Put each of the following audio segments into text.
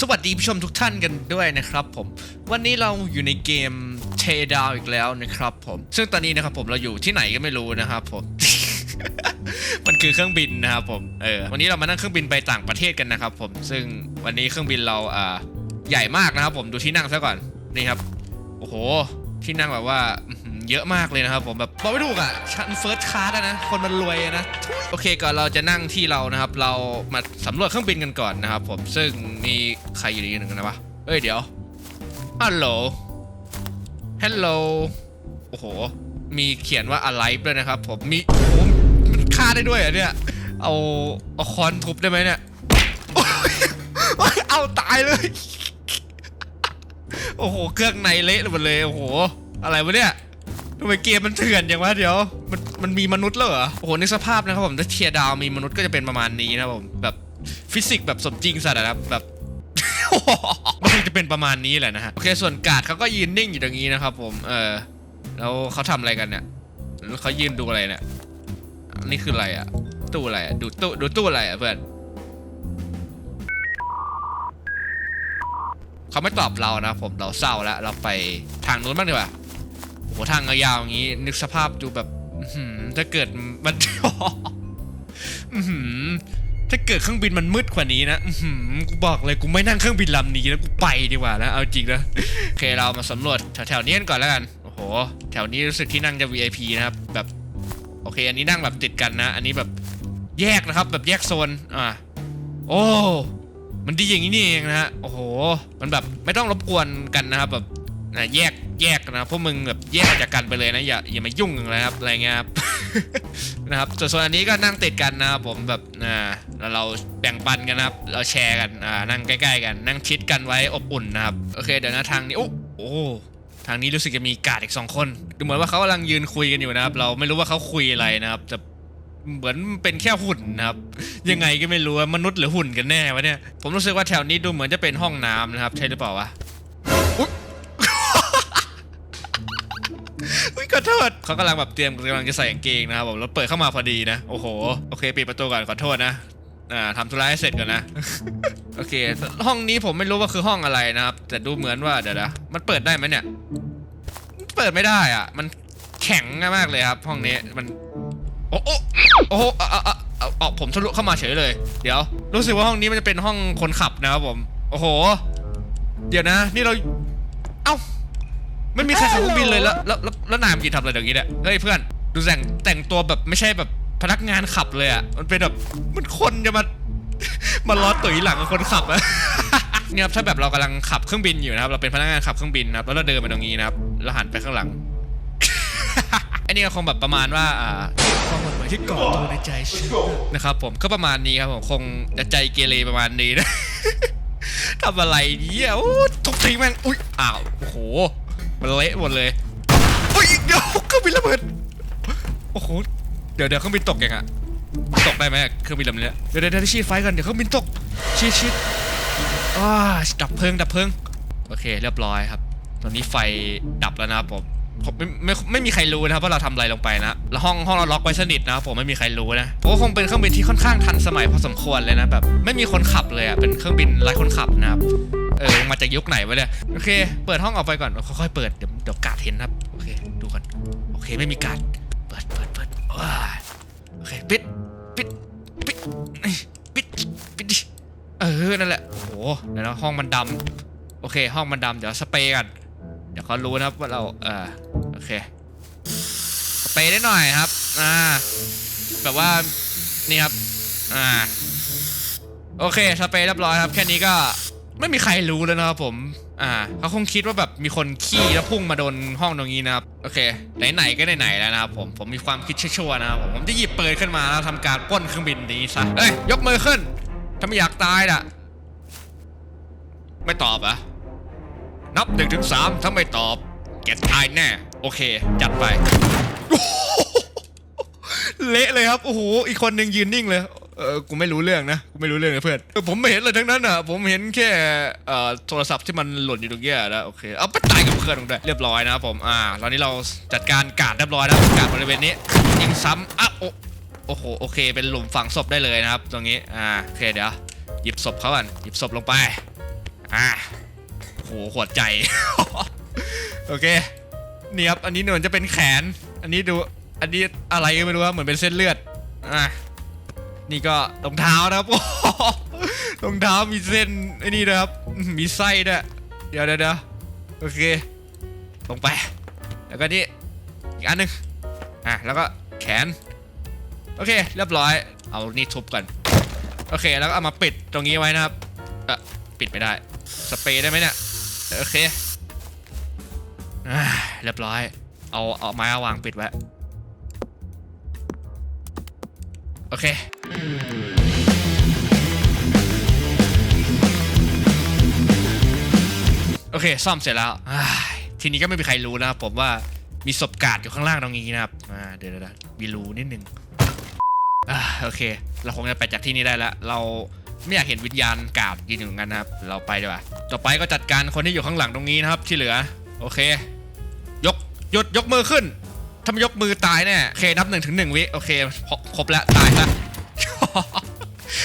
สวัสดีผู้ชมทุกท่านกันด้วยนะครับผมวันนี้เราอยู่ในเกมเทดาวอีกแล้วนะครับผมซึ่งตอนนี้นะครับผมเราอยู่ที่ไหนก็ไม่รู้นะครับผม มันคือเครื่องบินนะครับผมเออวันนี้เรามานั่งเครื่องบินไปต่างประเทศกันนะครับผมซึ่งวันนี้เครื่องบินเราอ่าใหญ่มากนะครับผมดูที่นั่งซะก่อนนี่ครับโอ้โหที่นั่งแบบว่า เยอะมากเลยนะครับผมแบบบอกไม่ถูกอะชั้นเฟิร์สคลาสนะ คนมันรวยนะ โอเคก่อนเราจะนั่งที่เรานะครับ เรามาสำรวจเครื่องบินกันก่อนนะครับผมซึ่งมีใครอยู่ในหนึ่งนะวะเอ้ยเดี๋ยวฮัลโหลฮัลโหลโอ้โห มีเขียนว่า alive ด้วยนะครับ ผมมีโอ้โหมันฆ่าได้ด้วยอะเนี่ยเอาเอาคอนทุบได้ไหมเนี่ยเอาตายเลยโอ้โห เครื่องในเละหมดเลย โอ้โห อะไรวะเนี่ย ทำไมเกมมันเถื่อนอย่างวะเดี๋ยว มันมันมีมนุษย์แล้วเหรอ โอ้โหในสภาพนะครับผมถ้าเทียดาวมีมนุษย์ก็จะเป็นประมาณนี้นะครับผมแบบฟิสิกส์แบบสมจริงสัตว์นะครับแบบมันจะเป็นประมาณนี้แหละนะฮะโอเคส่วนกาดเขาก็ยืนนิ่งอยู่ตรงนี้นะครับผมเออแล้วเขาทำอะไรกันเนี่ยเขายืนดูอะไรเนี่ยนนี้คืออะไรอะตู้อะไรอะดูตู้ดูตู้อะไรอะเพื่อนเขาไม่ตอบเรานะผมเราเศร้าแล้วเราไปทางนู้นบ้างดีกว่า โอ้โหทางยาวอย่างนี้ นึกสภาพดูแบบถ้าเกิดมันถ้าเกิดเครื่องบินมันมืดกว่านี้นะกูบอกเลยกูไม่นั่งเครื่องบินลำนี้แล้วกูไปดีกว่านะเอาจริงนะโอเคเรามาสำรวจแถวๆนี้กันก่อนแล้วกันโอ้โห แถวนี้รู้สึกที่นั่งจะ VIP นะครับแบบโอเค อันนี้นั่งแบบติดกันนะ อันนี้แบบแยกนะครับแบบแยกโซนอ่าโอ้มันดีอย่างนี้นี่เองนะฮะโอ้โห มันแบบไม่ต้องรบกวนกันนะครับแบบนะแยก แยกนะพวกมึงแบบแยกจากกันไปเลยนะอย่าอย่ามายุ่งกันเลยครับอะไรเงี้ยครับนะครับส่วนส่วนอันนี้ก็นั่งติดกันนะครับผมแบบอ่าแล้วเราแบ่งปันกันนะครับ เราแชร์กันอ่านั่งใกล้ๆกัน นั่งชิดกันไว้อบอุ่นนะครับโอเคเดี๋ยวนะทางนี้โอ้โอ้ทางนี้รู้สึกจะมีกาดอีกสองคน ดูเหมือนว่าเขากำลังยืนคุยกันอยู่นะครับ เราไม่รู้ว่าเขาคุยอะไรนะครับแต่เหมือนเป็นแค่หุ่นนะครับ ยังไงก็ไม่รู้ว่ามนุษย์หรือหุ่นกันแน่วะเนี่ยผมรู้สึกว่าแถวนี้ดูเหมือนจะเป็นห้องน้ำนะครับ ใช่หรือเปล่าวะ เขากำลังแบบเตรียมกำลังจะใส่กางเกงนะครับผมแล้วเปิดเข้ามาพอดีนะโอ้โหโอเคปิดประตูก่อนขอโทษนะอ่าทำธุระให้เสร็จก่อนนะ โอเค ห้องนี้ผมไม่รู้ว่าคือห้องอะไรนะครับ แต่ดูเหมือนว่าเดี๋ยวนะมันเปิดได้ไหมเนี่ย เปิดไม่ได้อะ มันแข็งมากเลยครับ ห้องนี้มันโอ้โอ้โอ้โหเออาเออาเอาผมทะลุเข้ามาเฉยเลย เดี๋ยว รู้สึกว่าห้องนี้มันจะเป็นห้องคนขับนะครับผม โอ้โห เดี๋ยวนะ นี่เรา เอ้า ไม่มีใครขับเครื่องบินเลยแล้วแล้วแล้วแล้วนายมันกินทำอะไรอย่างนี้เนี่ยเฮ้ยเพื่อนดูแต่งแต่งตัวแบบไม่ใช่แบบพนักงานขับเลยอะมันเป็นแบบมันคนจะมา มาล้อตุ๋ยหลังกับคนขับอะ เนี่ยครับถ้าแบบเรากำลังขับเครื่องบินอยู่นะครับ เราเป็นพนักงานขับเครื่องบินนะครับแล้วเราเดินไปตรงนี้นะครับแล้วหันไปข้างหลัง อันนี้ก็คงแบบประมาณว่าอ่าความหวั่นไหวที่ก่อตัวในใจฉันนะครับผมก็ประมาณนี้ครับผมคงจะใจเกเรประมาณนี้นะ ทำอะไรเนี่ยโอ้ทุกทีแม่งอุ้ยอ้าวโอ้โห มันเละหมดเลยอุ้ยเดี๋ยวเครื่องบินระเบิดโอ้โหเดี๋ยวเดี๋ยวเครื่องบินตกยังอะตกได้ไหมเครื่องบินลำนี้เดี๋ยวเดี๋ยวเดี๋ยวชีดไฟก่อนเดี๋ยวเครื่องบินตกชีดชีดอ่าดับเพลิงดับเพลิงโอเค เรียบร้อยครับ ตอนนี้ไฟดับแล้วนะครับผมผมไม่ไม่ไม่มีใครรู้นะครับว่าเราทำอะไรลงไปนะ แล้วห้องห้องเราล็อกไว้สนิทนะครับผมไม่มีใครรู้นะเพราะว่าคงเป็นเครื่องบินที่ค่อนข้างทันสมัยพอสมควรเลยนะแบบไม่มีคนขับเลยอะเป็นเครื่องบินไร้คนขับนะครับ เออมาจากยุคไหนวะเนี่ยโอเค เปิดห้องออกไปก่อนค่อยๆเปิดเดี๋ยวเดี๋ยวการ์ดเห็นนะครับโอเคดูก่อนโอเคไม่มีการ์ดเปิดเปิดเปิดว้ยโอเคปิดปิดปิดปิดปิดดิเออนั่นแหละโอ้โหเดี๋ยวนะห้องมันดำโอเค ห้องมันดำเดี๋ยวสเปรย์กันเดี๋ยวเขารู้นะครับว่าเราเออโอเคสเปรย์ได้หน่อยครับอ่าแบบว่านี่ครับอ่าโอเคสเปรย์เรียบร้อยครับแค่นี้ก็ ไม่มีใครรู้แล้วนะครับผม อ่า เขาคงคิดว่าแบบมีคนขี้แล้วพุ่งมาโดนห้องตรงนี้นะครับ โอเค ไหนๆก็ไหนๆแล้วนะครับผม ผมมีความคิดชั่วๆนะครับผม ผมจะหยิบปืนขึ้นมาแล้วทำการป้นเครื่องบินนี้ซะ เอ้ย ยกมือขึ้น ถ้าไม่อยากตายน่ะ ไม่ตอบอะนับหนึ่งถึงสามถ้าไม่ตอบ แกตายแน่ โอเค จัดไป เละเลยครับ โอ้โห อีกคนหนึ่งยืนนิ่งเลย เออกูไม่รู้เรื่องนะกูไม่รู้เรื่องเลยเพื่อนเออผมไม่เห็นเลยทั้งนั้นอะผมเห็นแค่เอ่อโทรศัพท์ที่มันหล่นอยู่ตรงเนี้ยนะโอเคเอาไปตายกับเพื่อนตรงนั้เรียบร้อยนะครับผมอ่าตอนนี้เราจัดการการ์ดเรียบร้อยแล้วการ์ดบริเวณนี้ยิงซ้ำอะโอ้โอ้โหโอเค เป็นหลุมฝังศพได้เลยนะครับ ตรงนี้อ่าโอเคเดี๋ยวหยิบศพเขาก่อนหยิบศพลงไปอ่าโหหัวใจโอเคนี่ครับอันนี้เหมือนจะเป็นแขน อันนี้ดูอันนี้อะไรก็ไม่รู้ครับเหมือนเป็นเส้นเลือดอะ นี่ก็รองเท้านะครับรองเท้ามีเส้นไอ้นี่ด้วยครับ มีไส้ด้วยเดี๋ยวเดี๋ยวเดี๋ยวโอเคลงไป แล้วก็นี่อีกอันหนึ่งอะแล้วก็แขน โอเค เรียบร้อย เอานี่ทุบก่อนโอเค แล้วก็เอามาปิดตรงนี้ไว้นะครับปิดไม่ได้ สเปรย์ได้ไหมเนี่ยโอเคอ่าเรียบร้อย เอาเอาไม้าวางปิดไว้ โอเค โอเค ซ่อมเสร็จแล้ว ทีนี้ก็ไม่มีใครรู้นะครับผมว่ามีศพกาดอยู่ข้างล่างตรงนี้นะครับเดี๋ยวเดี๋ยวเดี๋ยวมีรูนิดนึงอ่าโอเค เราคงจะไปจากที่นี่ได้แล้ว เราไม่อยากเห็นวิญญาณกาดยืนอยู่งั้นนะครับ เราไปดีกว่า ต่อไปก็จัดการคนที่อยู่ข้างหลังตรงนี้นะครับ ที่เหลือ โอเค ยกหยุดยกมือขึ้น ถ้าไม่ยกมือตายแน่ โอเค นับหนึ่งถึงหนึ่งวิ โอเค ครบแล้ว ตายละ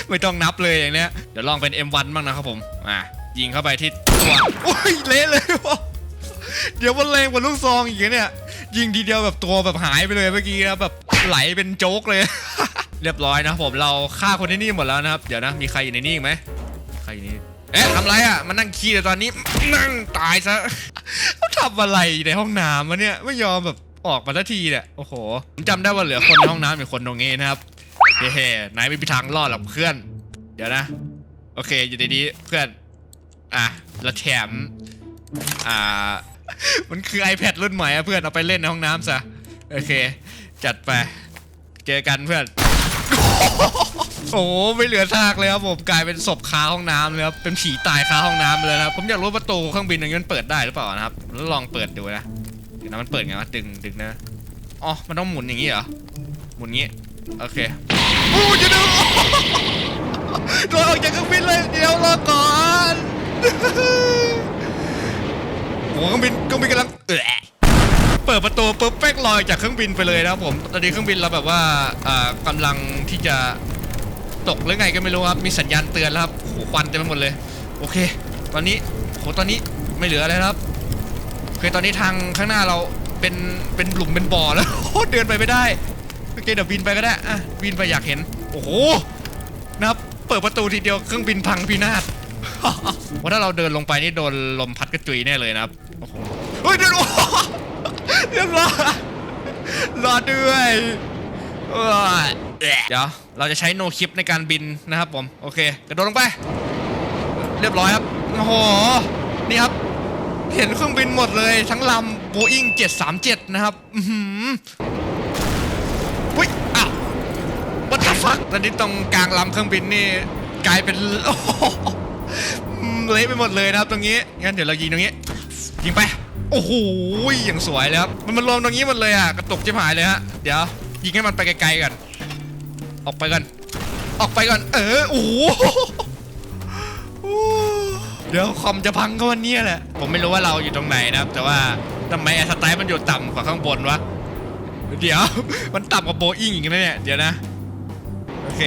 ไม่ต้องนับเลยอย่างเนี้ย เดี๋ยวลองเป็น M1 บ้างนะครับผม อะ ยิงเข้าไปที่ตัวอุ้ยเละเลยวะเดี๋ยวมันแรงกว่าลูกซองอีกเนี่ย ยิงทีเดียวแบบตัวแบบหายไปเลยเมื่อกี้นะแบบไหลเป็นโจ๊กเลย เรียบร้อยนะผมเราฆ่าคนที่นี่หมดแล้วนะครับ เดี๋ยวนะมีใครอยู่ในนี่อีกไหมใครอยู่นี่เอ๊ะทำไรอะมันนั่งขี้แต่ตอนนี้นั่งตายซะเขาทำอะไรในห้องน้ำวะเนี่ยไม่ยอมแบบออกมาสักทีเนี่ยโอ้โหผมจำได้ว่าเหลือคนในห้องน้ำอยู่คนตรงนี้นะครับ เฮ้ๆนายไม่มีทางรอดหรอกเพื่อน เดี๋ยวนะ โอเค อยู่ดีๆเพื่อน อะ แล้วแถม อ่า มันคือ iPad รุ่นใหม่อะเพื่อน เอาไปเล่นในห้องน้ำซะ โอเค จัดไป เจอกันเพื่อน โอ้ไม่เหลือซากเลยครับผมกลายเป็นศพคาห้องน้ำเลยครับ เป็นผีตายคาห้องน้ำเลยนะครับ ผมอยากรู้ประตูเครื่องบินอย่างนี้มันเปิดได้หรือเปล่านะครับ แล้วลองเปิดดูนะเดี๋ยวนะมันเปิดไงวะ ดึงดึงนะ อ๋อ มันต้องหมุนอย่างนี้เหรอ หมุนงี้ โอเคโอ้จะดูโดนออกจากเครื่องบินเลยเดี๋ยวรอก่อนโอ้เครื่องบินเครื่องบินกำลังเอะเปิดประตูปุ๊บแป๊กลอยจากเครื่องบินไปเลยนะครับผมตอนนี้เครื่องบินเราแบบว่าอ่ากำลังที่จะตกหรือไงก็ไม่รู้ครับมีสัญญาณเตือนแล้วครับโอ้โหควันเต็มไปหมดเลย โอเค ตอนนี้โหตอนนี้ไม่เหลืออะไรแล้วครับโอเคตอนนี้ทางข้างหน้าเราเป็นเป็นหลุมเป็นบ่อแล้วโอ้เดินไปไม่ได้ เคเดี๋ยวบินไปก็ได้อะบินไปอยากเห็น โอ้โหนะครับเปิดประตูทีเดียวเครื่องบินพังพินาศว่าถ้าเราเดินลงไปนี่โดนลมพัดกระจุยแน่เลยนะครับโอ้โหเฮ้ยเดินโอ้โหเรียบร้อยรอด้วยเอ้ยเดี๋ยวเราจะใช้โนคลิปในการบินนะครับผมโอเคกระโดดลงไป เรียบร้อยครับโอ้โหนี่ครับเห็นเครื่องบินหมดเลยทั้งลำ Boeing 737 นะครับ อุ้ยอ้าววัตฟักตอนนี้ตรงกลางลำเครื่องบินนี่กลายเป็นโอ้โหเละไปหมดเลยนะครับตรงนี้งั้นเดี๋ยวเรายิงตรงนี้ยิงไปโอ้โหอย่างสวยเลยครับมันมารวมตรงนี้หมดเลยอะกระตุกจิบหายเลยฮะเดี๋ยวยิงให้มันไปไกลๆกันออกไปก่อนออกไปก่อนเออโอ้โหเดี๋ยวคอมจะพังก็วันนี้แหละ ผมไม่รู้ว่าเราอยู่ตรงไหนนะครับ แต่ว่าทำไมแอร์สไตล์มันอยู่ต่ำกว่าข้างบนวะ เดี๋ยว มันต่ำกว่าโบอิงอีกนะเนี่ย เดี๋ยวนะ โอเค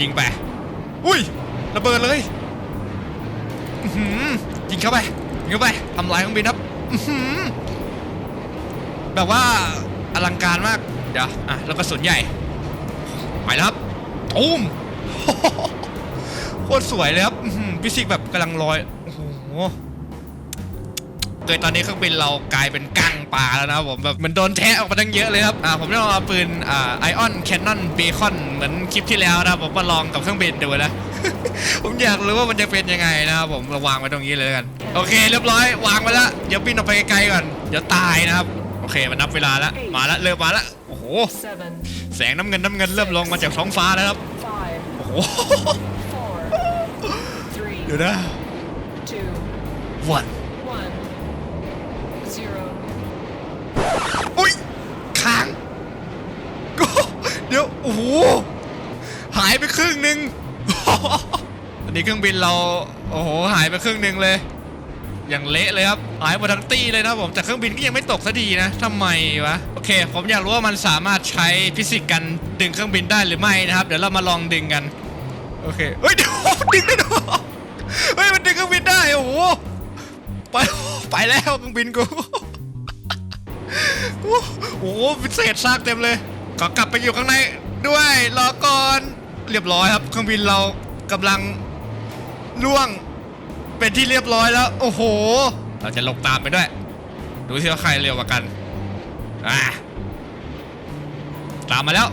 ยิงไป อุ้ย ระเบิดเลยยิงเข้าไป ยิงเข้าไปทำลายเครื่องบินครับแบบว่าอลังการมาก เดี๋ยว อะ แล้วก็สนใหญ่ไปแล้วครับตูมโคตรสวยเลยครับฟิสิกส์แบบกำลังลอย โอ้โห เกิดตอนนี้เครื่องบินเรากลายเป็นกั้งปลาแล้วนะครับผมแบบมันโดนแทะออกมาตั้งเยอะเลยครับอ่าผมได้ลองเอาปืนอ่าไอออนแคนนอนเบคอนเหมือนคลิปที่แล้วนะครับผมมาลองกับเครื่องบินดูนะ ผมอยากรู้ว่ามันจะเป็นยังไงนะครับผมเราวางไว้ตรงนี้เลยแล้วกัน โอเค เรียบร้อยวางไว้แล้วเดี๋ยวบินออกไปไกลๆก่อนเดี๋ยวตายนะครับโอเคมันนับเวลาแล้วมาแล้วเริ่มมาแล้วโอ้โห seven, แสงน้ำเงินน้ำเงินเริ่มลงมาจากท้องฟ้าแล้วครับ five, โอ้โห four, three, เดี๋ยวนะ two, วัน one, อุ้ยค้างก็เดี๋ยวโอ้โหหายไปครึ่งหนึ่งอันนี้เครื่องบินเราโอ้โหหายไปครึ่งหนึ่งเลย อย่างเละเลยครับหายหมดทั้งตี้เลยนะผมแต่เครื่องบินก็ยังไม่ตกสักทีนะทำไมวะโอเค ผมอยากรู้ว่ามันสามารถใช้ฟิสิกส์กันดึงเครื่องบินได้หรือไม่นะครับ เดี๋ยวเรามาลองดึงกันโอเคเฮ้ยเดี๋ยวดึงได้ด้วยเฮ้ยมันดึงเครื่องบินได้โอ้โหไปไปแล้วเครื่องบินกู โอ้โหเศษซากเต็มเลยขอกลับไปอยู่ข้างในด้วยรอก่อนเรียบร้อยครับเครื่องบินเรากำลังล่วงเป็นที่เรียบร้อยแล้ว โอ้โห เราจะลงตามไปด้วย ดูสิว่าใครเร็วกว่ากันอ่าตามมาแล้ว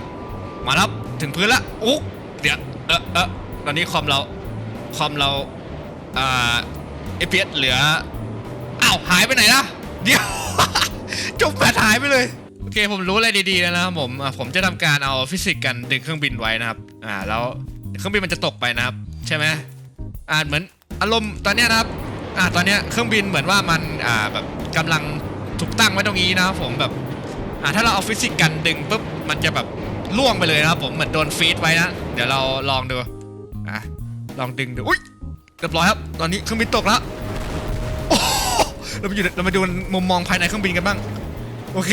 มาแล้วถึงพื้นแล้วอุ๊กเดี๋ยวเออเออตอนนี้คอมเราคอมเราอ่าเอพีเอสเหลืออ้าวหายไปไหนล่ะเดี๋ยว จมแบตหายไปเลย โอเคผมรู้อะไรดีๆแล้วนะครับผมอะผมจะทำการเอาฟิสิกส์กันดึงเครื่องบินไว้นะครับ อ่าแล้วเครื่องบินมันจะตกไปนะครับ ใช่ไหมอ่าเหมือนอารมณ์ตอนเนี้ยนะครับ อ่าตอนเนี้ยเครื่องบินเหมือนว่ามันอ่าแบบกำลังถูกตั้งไว้ตรงนี้นะครับผมแบบอ่าถ้าเราเอาฟิสิกส์กันดึงปุ๊บมันจะแบบล่วงไปเลยนะครับผมเหมือนโดนฟีดไว้นะเดี๋ยวเราลองดูอะลองดึงดูอุ้ยเรียบร้อยครับ ตอนนี้เครื่องบินตกแล้ว เรามาอยู่เรามาดูมุมมองภายในเครื่องบินกันบ้าง โอเค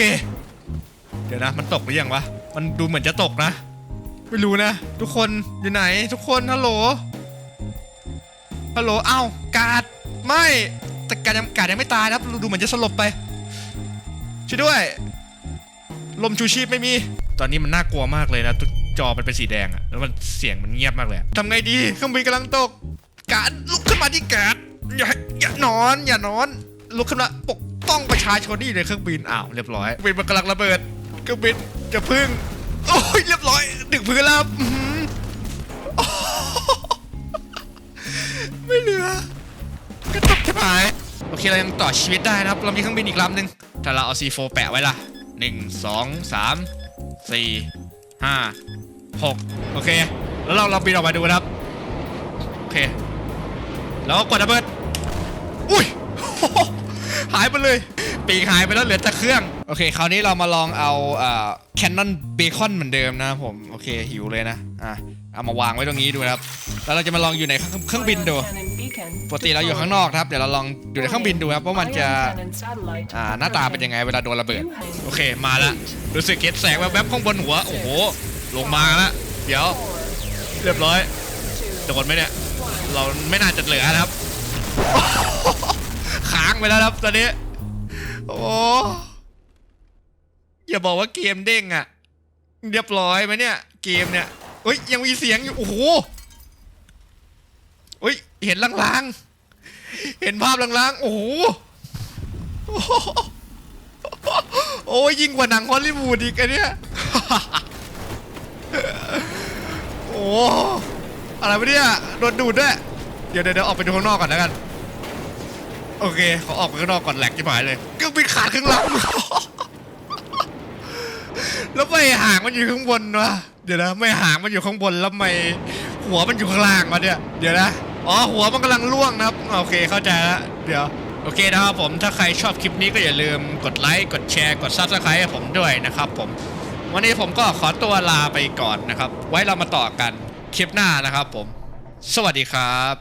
เดี๋ยวนะ มันตกหรือยังวะ มันดูเหมือนจะตกนะ ไม่รู้นะ ทุกคนอยู่ไหน ทุกคนฮัลโหล ฮัลโหล เอ้า กาด ไม่ แต่กาดยังกาดยังไม่ตายนะครับ ดูเหมือนจะสลบไป ช่วยด้วย ลมชูชีพไม่มี ตอนนี้มันน่ากลัวมากเลยนะจอมันเป็นสีแดงอะแล้วมันเสียงมันเงียบมากเลยทำไงดีเครื่องบินกำลังตก การลุกขึ้นมาที่การอย่าอย่านอน อย่านอน ลุกขึ้นมาปกป้องประชาชนที่ในเครื่องบินอ้าวเรียบร้อยเครื่องบินมันกำลังระเบิดเครื่องบินจะพึ่งโอ้ยเรียบร้อยถึงพื้นแล้วไม่เหลือกระตุกที่หายโอเคเรายังต่อชีวิตได้นะครับเรามีเครื่องบินอีกลำหนึ่งถ้าเราเอา C4 แปะไว้ล่ะหนึ่งสองสามสี่ห้าหกโอเค แล้วเราเราบินออกมาดูนะครับ โอเค แล้วกดระเบิด อุ้ยายไปเลย ปีกหายไปแล้วเหลือแต่เครื่อง โอเค คราวนี้เรามาลองเอาแคนนอนเบคอนเหมือนเดิมนะครับผม โอเค หิวเลยนะ อะ เอามาวางไว้ตรงนี้ดูนะครับ แล้วเราจะมาลองอยู่ในเครื่องบินดู ปกติเราอยู่ข้างนอกครับ เดี๋ยวเราลองอยู่ในเครื่องบินดูครับว่ามันจะ อ่า หน้าตาเป็นยังไงเวลาโดนระเบิด โอเค มาละ รู้สึกเก็ตแสงแวบๆข้างบนหัว โอ้โห ลงมาล้วเดี๋ยว เรียบร้อยโดนไหมเนี่ย เราไม่น่าจะเหลือนะครับ ค้างไปแล้วครับตอนนี้ โอ้อย่าบอกว่าเกมเด้งอะเรียบร้อยไหมเนี่ย เกมเนี่ยเฮ้ยยังมีเสียงอยู่โอ้โหเฮ้ยเห็นลางๆ เห็นภาพลางๆ โอ้โหโอ้ยยิ่งกว่าหนังฮอลลีวูดอีกอันเนี้ยโอ้อะไรวะเนี่ยโดนดูดด้วย เดี๋ยวเดี๋ยวเดี๋ยวออกไปดูข้างนอกก่อนแล้วกัน โอเคเขาออกไปข้างนอกก่อนแหลกที่หายเลยเครื่องบินขาดครึ่งลำแล้วไม่หางมันอยู่ข้างบนวะเดี๋ยวนะไม่หางมันอยู่ข้างบนแล้วไม่หัวมันอยู่ข้างล่างวะเนี่ย เดี๋ยวนะ อ๋อหัวมันกำลังล่วงนะครับ โอเคเข้าใจแล้วเดี๋ยวโอเคนะครับผมถ้าใครชอบคลิปนี้ก็อย่าลืมกดไลค์กดแชร์กดซับสไครต์ให้ผมด้วยนะครับผม วันนี้ผมก็ขอตัวลาไปก่อนนะครับ ไว้เรามาต่อกันคลิปหน้านะครับผม สวัสดีครับ